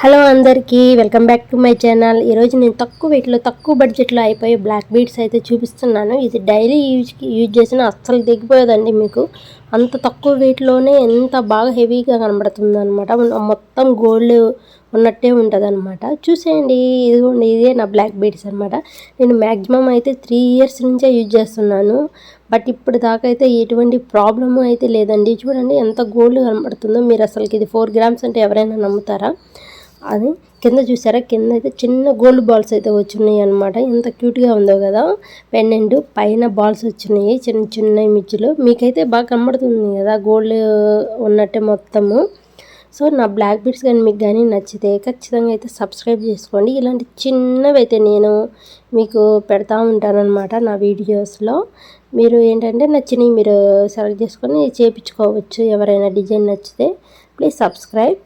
Hello అందరికీ welcome back to my channel. ఈరోజు నేను తక్కువ వెయిట్లో తక్కువ బడ్జెట్లో అయిపోయే బ్లాక్ బీడ్స్ అయితే చూపిస్తున్నాను. ఇది డైలీ యూజ్కి యూజ్ చేసిన అస్సలు దిగిపోయేదండి మీకు. అంత తక్కువ వెయిట్లోనే ఎంత బాగా హెవీగా కనబడుతుంది అనమాట మొత్తం గోల్డ్ ఉన్నట్టే ఉంటుంది అనమాట చూసేయండి ఇదిగోండి ఇదే నా బ్లాక్ బీడ్స్ అనమాట నేను మ్యాక్సిమం అయితే త్రీ ఇయర్స్ నుంచే యూజ్ చేస్తున్నాను. బట్ ఇప్పుడు దాకా అయితే ఎటువంటి ప్రాబ్లము అయితే లేదండి. చూడండి ఎంత గోల్డ్ కనబడుతుందో మీరు అసలుకి ఇది ఫోర్ గ్రామ్స్ అంటే ఎవరైనా నమ్ముతారా? అది కింద చూసారా? కింద అయితే చిన్న గోల్డ్ బాల్స్ అయితే వచ్చినాయి అనమాట ఎంత క్యూట్గా ఉందో కదా? పెండెంట్ పైన బాల్స్ వచ్చినాయి చిన్న చిన్న మిర్చిలు. మీకైతే బాగా కనబడుతుంది కదా గోల్డ్ ఉన్నట్టే మొత్తము. సో నా బ్లాక్ బీడ్స్ కానీ మీకు కానీ నచ్చితే ఖచ్చితంగా అయితే సబ్స్క్రైబ్ చేసుకోండి. ఇలాంటి చిన్నవి అయితే నేను మీకు పెడతా ఉంటానన్నమాట నా వీడియోస్లో. మీరు ఏంటంటే నచ్చినవి మీరు సెలెక్ట్ చేసుకొని చేయించుకోవచ్చు ఎవరైనా డిజైన్ నచ్చితే ప్లీజ్ సబ్స్క్రైబ్.